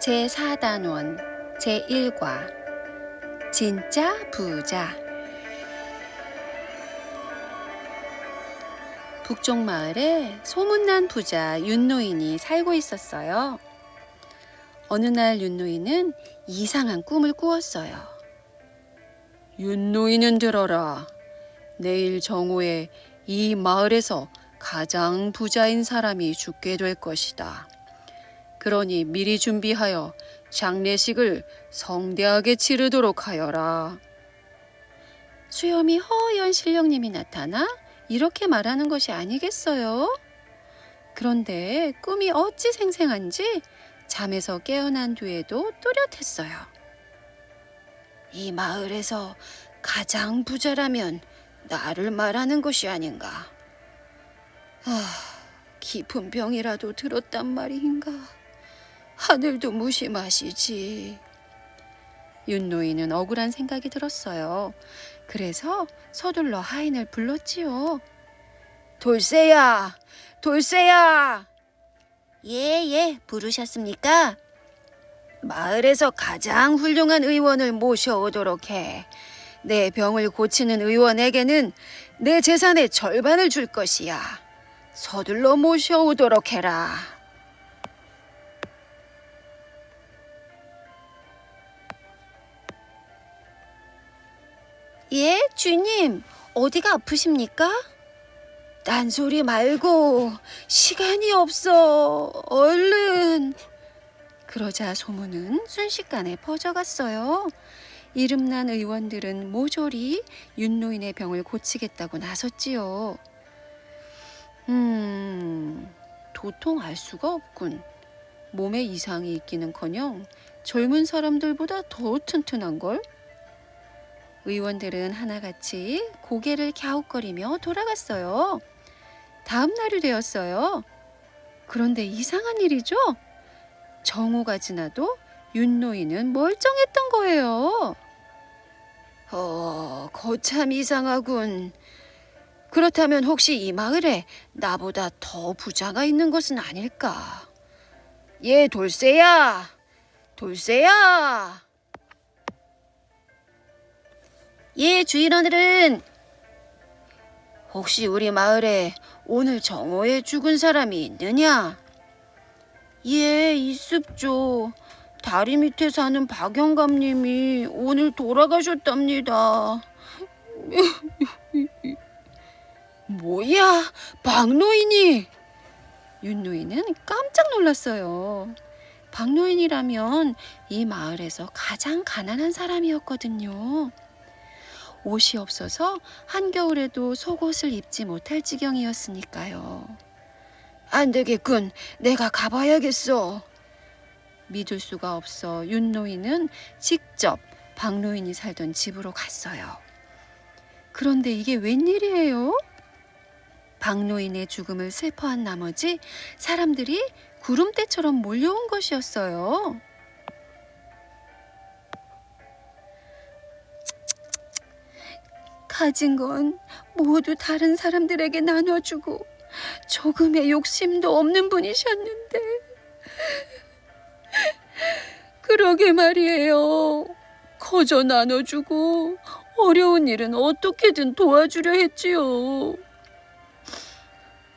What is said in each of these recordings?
제4단원 제1과 진짜 부자 북쪽 마을에 소문난 부자 윤노인이 살고 있었어요. 어느 날 윤노인은 이상한 꿈을 꾸었어요. 윤노인은 들어라. 내일 정오에 이 마을에서 가장 부자인 사람이 죽게 될 것이다. 그러니 미리 준비하여 장례식을 성대하게 치르도록 하여라. 수염이 허연 신령님이 나타나 이렇게 말하는 것이 아니겠어요? 그런데 꿈이 어찌 생생한지 잠에서 깨어난 뒤에도 또렷했어요. 이 마을에서 가장 부자라면 나를 말하는 것이 아닌가. 아, 깊은 병이라도 들었단 말인가. 하늘도 무심하시지. 윤노인은 억울한 생각이 들었어요. 그래서 서둘러 하인을 불렀지요. 돌쇠야, 돌쇠야. 예, 예, 부르셨습니까? 마을에서 가장 훌륭한 의원을 모셔오도록 해. 내 병을 고치는 의원에게는 내 재산의 절반을 줄 것이야. 서둘러 모셔오도록 해라. 예, 주님, 어디가 아프십니까? 딴소리 말고 시간이 없어. 얼른. 그러자 소문은 순식간에 퍼져갔어요. 이름난 의원들은 모조리 윤노인의 병을 고치겠다고 나섰지요. 음, 도통 알 수가 없군. 몸에 이상이 있기는커녕 젊은 사람들보다 더 튼튼한 걸? 의원들은 하나같이 고개를 갸웃거리며 돌아갔어요. 다음 날이 되었어요. 그런데 이상한 일이죠? 정오가 지나도 윤노인은 멀쩡했던 거예요. 어, 거참 이상하군. 그렇다면 혹시 이 마을에 나보다 더 부자가 있는 것은 아닐까? 예, 돌쇠야! 돌쇠야! 예, 주인어들은 혹시 우리 마을에 오늘 정오에 죽은 사람이 있느냐? 예, 있습죠. 다리 밑에 사는 박영감님이 오늘 돌아가셨답니다. 뭐야, 박노인이? 윤노인은 깜짝 놀랐어요. 박노인이라면 이 마을에서 가장 가난한 사람이었거든요. 옷이 없어서 한겨울에도 속옷을 입지 못할 지경이었으니까요. 안 되겠군. 내가 가봐야겠어. 믿을 수가 없어 윤노인은 직접 박노인이 살던 집으로 갔어요. 그런데 이게 웬일이에요? 박노인의 죽음을 슬퍼한 나머지 사람들이 구름대처럼 몰려온 것이었어요. 가진 건 모두 다른 사람들에게 나눠주고 조금의 욕심도 없는 분이셨는데 그러게 말이에요. 거저 나눠주고 어려운 일은 어떻게든 도와주려 했지요.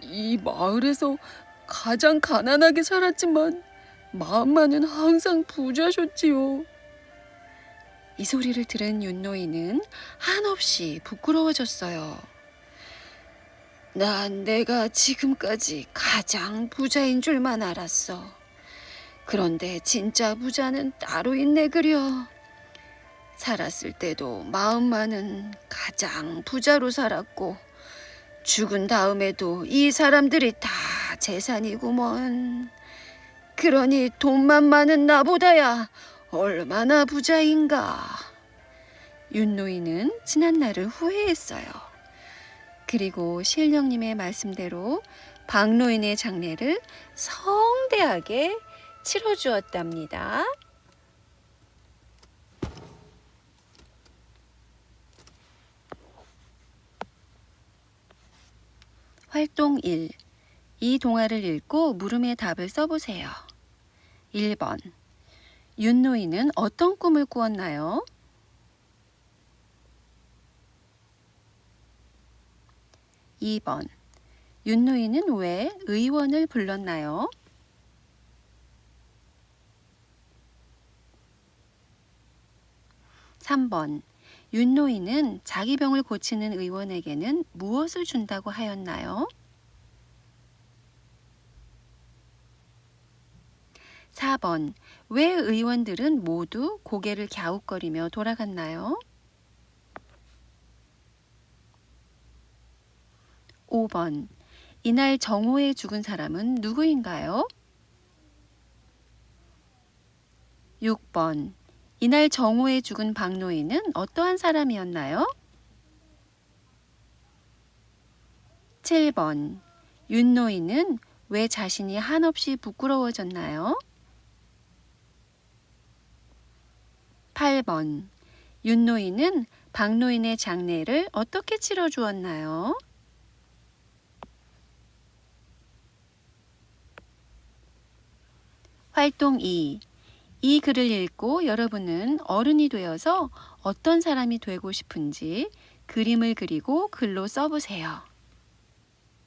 이 마을에서 가장 가난하게 살았지만 마음만은 항상 부자셨지요. 이 소리를 들은 윤노인은 한없이 부끄러워졌어요. 난 내가 지금까지 가장 부자인 줄만 알았어. 그런데 진짜 부자는 따로 있네 그려. 살았을 때도 마음만은 가장 부자로 살았고 죽은 다음에도 이 사람들이 다 재산이구먼. 그러니 돈만 많은 나보다야 얼마나 부자인가. 윤노인은 지난 날을 후회했어요. 그리고 신령님의 말씀대로 박노인의 장례를 성대하게 치러주었답니다. 활동 1. 이 동화를 읽고 물음의 답을 써보세요. 1번. 윤노인은 어떤 꿈을 꾸었나요? 2번. 윤노인은 왜 의원을 불렀나요? 3번. 윤노인은 자기 병을 고치는 의원에게는 무엇을 준다고 하였나요? 4번. 왜 의원들은 모두 고개를 갸웃거리며 돌아갔나요? 5번. 이날 정오에 죽은 사람은 누구인가요? 6번. 이날 정오에 죽은 박노인은 어떠한 사람이었나요? 7번. 윤노인은 왜 자신이 한없이 부끄러워졌나요? 8번. 윤노인은 박노인의 장례를 어떻게 치러 주었나요? 활동 2. 이 글을 읽고 여러분은 어른이 되어서 어떤 사람이 되고 싶은지 그림을 그리고 글로 써보세요.